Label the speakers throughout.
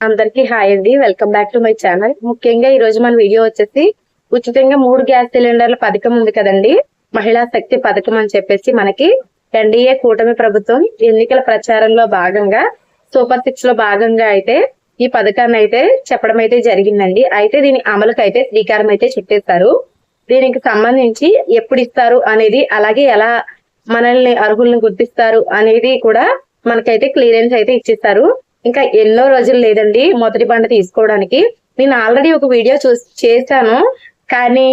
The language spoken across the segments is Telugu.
Speaker 1: అందరికీ హాయ్ అండి. Welcome back to my channel. ముఖ్యంగా ఈ రోజు మన వీడియో వచ్చేసి ఉచితంగా మూడు గ్యాస్ సిలిండర్ల పథకం ఉంది కదండి. మహిళా శక్తి పథకం అని చెప్పేసి మనకి ఎన్డీఏ కూటమి ప్రభుత్వం ఎన్నికల ప్రచారంలో భాగంగా సూపర్ సిక్స్లో భాగంగా అయితే ఈ పథకాన్ని అయితే చెప్పడం అయితే జరిగిందండి. అయితే దీని అమలుకు అయితే శ్రీకారం అయితే చుట్టేస్తారు దీనికి సంబంధించి ఎప్పుడు ఇస్తారు అనేది అలాగే ఎలా మనల్ని అర్హుల్ని గుర్తిస్తారు అనేది కూడా మనకైతే క్లియరెన్స్ అయితే ఇచ్చిస్తారు ఇంకా ఎన్నో రోజులు లేదండి మొదటి బండ తీసుకోవడానికి. నేను ఆల్రెడీ ఒక వీడియో చూ చేశాను. కానీ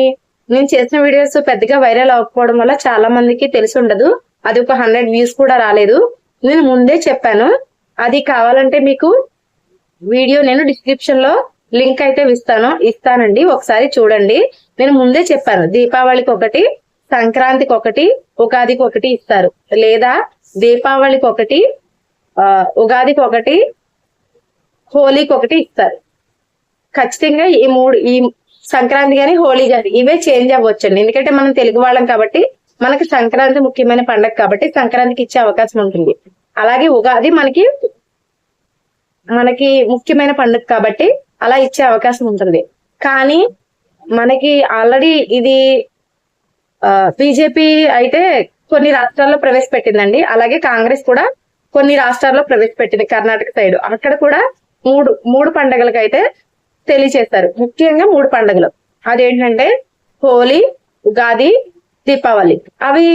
Speaker 1: నేను చేసిన వీడియోస్ పెద్దగా వైరల్ అవ్వకపోవడం వల్ల చాలా మందికి తెలిసి ఉండదు. అది ఒక హండ్రెడ్ వ్యూస్ కూడా రాలేదు. నేను ముందే చెప్పాను. అది కావాలంటే మీకు వీడియో నేను డిస్క్రిప్షన్లో లింక్ అయితే ఇస్తాను. ఇస్తానండి. ఒకసారి చూడండి. నేను ముందే చెప్పాను. దీపావళికి ఒకటి సంక్రాంతికి ఒకటి ఉగాదికి ఒకటి ఇస్తారు. లేదా దీపావళికి ఒకటి ఆ, ఉగాదికి ఒకటి హోలీకి ఒకటి ఇస్తారు. ఖచ్చితంగా ఈ మూడు ఈ సంక్రాంతి కానీ హోలీ కానీ ఇవే చేంజ్ అవ్వచ్చండి. ఎందుకంటే మనం తెలుగు వాళ్ళం కాబట్టి మనకి సంక్రాంతి ముఖ్యమైన పండగ కాబట్టి సంక్రాంతికి ఇచ్చే అవకాశం ఉంటుంది. అలాగే ఉగాది మనకి మనకి ముఖ్యమైన పండుగ కాబట్టి అలా ఇచ్చే అవకాశం ఉంటుంది. కానీ మనకి ఆల్రెడీ ఇది బీజేపీ అయితే కొన్ని రాష్ట్రాల్లో ప్రవేశపెట్టిందండి. అలాగే కాంగ్రెస్ కూడా కొన్ని రాష్ట్రాల్లో ప్రవేశపెట్టింది కర్ణాటక సైడ్. అక్కడ కూడా మూడు మూడు పండుగలకు అయితే తెలియచేస్తారు. ముఖ్యంగా మూడు పండుగలు. అదేంటంటే హోలీ ఉగాది దీపావళి. అవి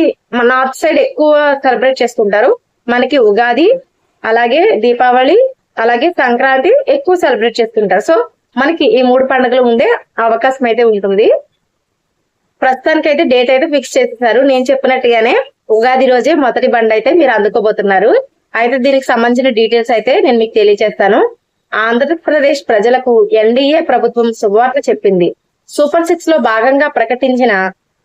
Speaker 1: నార్త్ సైడ్ ఎక్కువ సెలబ్రేట్ చేసుకుంటారు మనకి ఉగాది అలాగే దీపావళి అలాగే సంక్రాంతి ఎక్కువ సెలబ్రేట్ చేసుకుంటారు సో మనకి ఈ మూడు పండుగలు ఉండే అవకాశం అయితే ఉంటుంది. ప్రస్తుతానికి అయితే డేట్ అయితే ఫిక్స్ చేసేసారు. నేను చెప్పినట్టుగానే ఉగాది రోజే మొదటి బండ అయితే మీరు అందుకోబోతున్నారు. అయితే దీనికి సంబంధించిన డీటెయిల్స్ అయితే నేను మీకు తెలియజేస్తాను ఆంధ్రప్రదేశ్ ప్రజలకు ఎన్డీఏ ప్రభుత్వం శుభవార్త చెప్పింది. సూపర్ సిక్స్లో భాగంగా ప్రకటించిన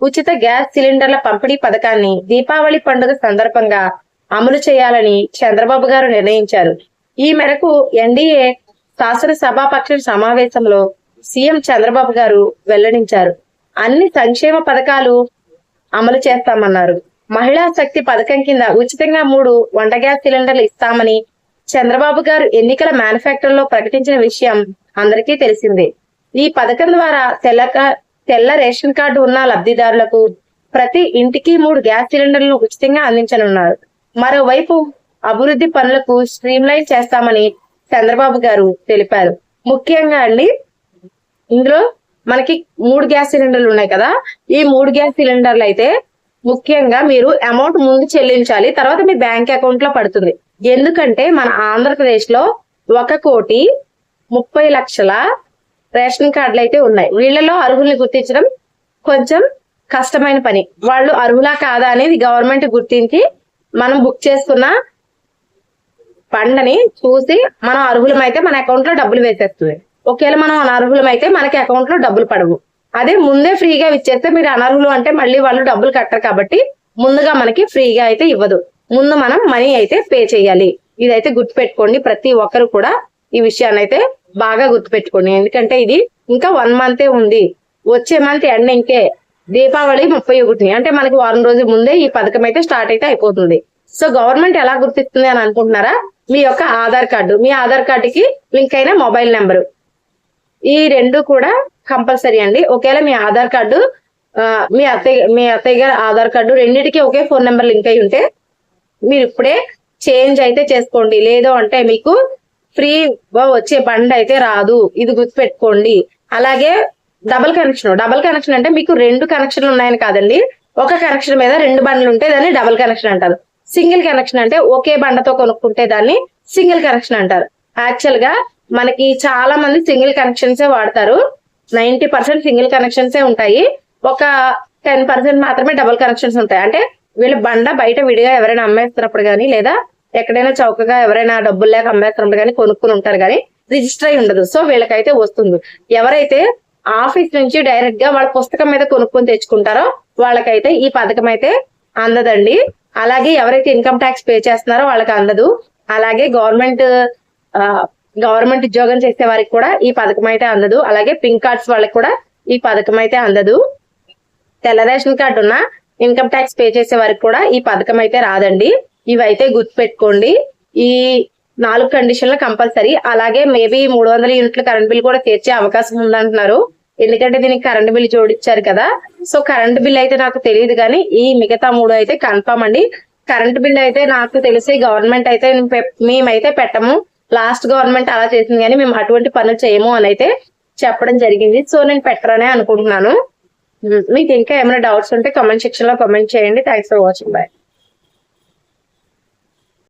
Speaker 1: ఉచిత గ్యాస్ సిలిండర్ల పంపిణీ పథకాన్ని దీపావళి పండుగ సందర్భంగా అమలు చేయాలని చంద్రబాబు గారు నిర్ణయించారు. ఈ మేరకు ఎన్డీఏ శాసనసభాపక్ష సమావేశంలో సీఎం చంద్రబాబు గారు వెల్లడించారు. అన్ని సంక్షేమ పథకాలు అమలు చేస్తామన్నారు. మహిళా శక్తి పథకం కింద ఉచితంగా మూడు వంట గ్యాస్ సిలిండర్లు ఇస్తామని చంద్రబాబు గారు ఎన్నికల మేనిఫెస్టోలో ప్రకటించిన విషయం అందరికీ తెలిసిందే. ఈ పథకం ద్వారా తెల్ల తెల్ల రేషన్ కార్డు ఉన్న లబ్ధిదారులకు ప్రతి ఇంటికి మూడు గ్యాస్ సిలిండర్లను ఉచితంగా అందించనున్నారు. మరోవైపు అభివృద్ధి పనులకు స్ట్రీమ్ లైన్ చేస్తామని చంద్రబాబు గారు తెలిపారు. ముఖ్యంగా అండి ఇందులో మనకి మూడు గ్యాస్ సిలిండర్లు ఉన్నాయి కదా. ఈ మూడు గ్యాస్ సిలిండర్లు అయితే ముఖ్యంగా మీరు అమౌంట్ ముందు చెల్లించాలి తర్వాత మీ బ్యాంక్ అకౌంట్లో పడుతుంది. ఎందుకంటే మన ఆంధ్రప్రదేశ్లో ఒక కోటి ముప్పై లక్షల రేషన్ కార్డులు అయితే ఉన్నాయి. వీళ్ళలో అర్హుల్ని గుర్తించడం కొంచెం కష్టమైన పని. వాళ్ళు అర్హులా కాదా అనేది గవర్నమెంట్ గుర్తించి మనం బుక్ చేసుకున్న పండని చూసి మనం అర్హులమైతే మన అకౌంట్లో డబ్బులు వేసేస్తుంది. ఒకవేళ మనం అనర్హులమైతే మనకి అకౌంట్లో డబ్బులు పడవు. అదే ముందే ఫ్రీగా ఇచ్చేస్తే మీరు అనర్హులు అంటే మళ్ళీ వాళ్ళు డబ్బులు కట్టరు కాబట్టి ముందుగా మనకి ఫ్రీగా అయితే ఇవ్వదు. ముందు మనం మనీ అయితే పే చేయాలి. ఇదైతే గుర్తుపెట్టుకోండి. ప్రతి ఒక్కరు కూడా ఈ విషయాన్ని అయితే బాగా గుర్తుపెట్టుకోండి. ఎందుకంటే ఇది ఇంకా వన్ మంతే ఉంది. వచ్చే మంత్ ఎండింగ్కే దీపావళి ముప్పై ఒకటిని. అంటే మనకి వారం రోజుల ముందే ఈ పథకం అయితే స్టార్ట్ అయితే అయిపోతుంది. సో గవర్నమెంట్ ఎలా గుర్తిస్తుంది అని అనుకుంటున్నారా? మీ యొక్క ఆధార్ కార్డు. మీ ఆధార్ కార్డుకి లింక్ అయిన మొబైల్ నెంబరు. ఈ రెండు కూడా కంపల్సరీ అండి. ఒకవేళ మీ ఆధార్ కార్డు మీ అత్తయ్య మీ అత్తయ్య గారి ఆధార్ కార్డు రెండింటికి ఒకే ఫోన్ నెంబర్ లింక్ అయి ఉంటే మీరు ఇప్పుడే చేంజ్ అయితే చేసుకోండి. లేదు అంటే మీకు ఫ్రీ వచ్చే బండ్ అయితే రాదు. ఇది గుర్తుపెట్టుకోండి. అలాగే డబుల్ కనెక్షన్. డబుల్ కనెక్షన్ అంటే మీకు రెండు కనెక్షన్లు ఉన్నాయని కాదండి. ఒక కనెక్షన్ మీద రెండు బండ్లు ఉంటే దాన్ని డబుల్ కనెక్షన్ అంటారు. సింగిల్ కనెక్షన్ అంటే ఒకే బండతో కొనుక్కుంటే దాన్ని సింగిల్ కనెక్షన్ అంటారు. యాక్చువల్గా మనకి చాలా మంది సింగిల్ కనెక్షన్స్ వాడతారు. నైన్టీ పర్సెంట్ సింగిల్ కనెక్షన్సే ఉంటాయి. ఒక టెన్ పర్సెంట్ మాత్రమే డబుల్ కనెక్షన్స్ ఉంటాయి. అంటే వీళ్ళు బండ బయట విడిగా ఎవరైనా అమ్మేస్తున్నప్పుడు కానీ లేదా ఎక్కడైనా చౌకగా ఎవరైనా డబ్బులు లేక అమ్మేస్తున్నప్పుడు కానీ కొనుక్కుని ఉంటారు కానీ రిజిస్టర్ అయి ఉండదు. సో వీళ్ళకైతే వస్తుంది. ఎవరైతే ఆఫీస్ నుంచి డైరెక్ట్గా వాళ్ళ పుస్తకం మీద కొనుక్కొని తెచ్చుకుంటారో వాళ్ళకైతే ఈ పథకం అయితే అందదండి. అలాగే ఎవరైతే ఇన్కమ్ ట్యాక్స్ పే చేస్తున్నారో వాళ్ళకి అందదు. అలాగే గవర్నమెంట్ గవర్నమెంట్ ఉద్యోగం చేసే వారికి కూడా ఈ పథకం అయితే అందదు. అలాగే పింక్ కార్డ్స్ వాళ్ళకి కూడా ఈ పథకం అయితే అందదు. తెల్ల రేషన్ కార్డు ఉన్నా ఇన్కమ్ ట్యాక్స్ పే చేసే వారికి కూడా ఈ పథకం అయితే రాదండి. ఇవైతే గుర్తుపెట్టుకోండి. ఈ నాలుగు కండిషన్లు కంపల్సరీ అలాగే మేబీ మూడు వందల యూనిట్ల కరెంట్ బిల్ కూడా తీర్చే అవకాశం ఉందంటున్నారు. ఎందుకంటే దీనికి కరెంట్ బిల్ జోడించారు కదా. సో కరెంట్ బిల్ అయితే నాకు తెలియదు కానీ ఈ మిగతా మూడు అయితే కన్ఫర్మ్ అండి. కరెంట్ బిల్ అయితే నాకు తెలిసి గవర్నమెంట్ అయితే మేమైతే పెట్టము. లాస్ట్ గవర్నమెంట్ అలా చేసింది కానీ మేము అటువంటి పనులు చేయము అని అయితే చెప్పడం జరిగింది. సో నేను పెట్టరనే అనుకుంటున్నాను. Hmm. మీకు ఇంకా ఏమైనా డౌట్స్ ఉంటే కామెంట్ సెక్షన్లో కామెంట్ చేయండి. Thanks for watching bye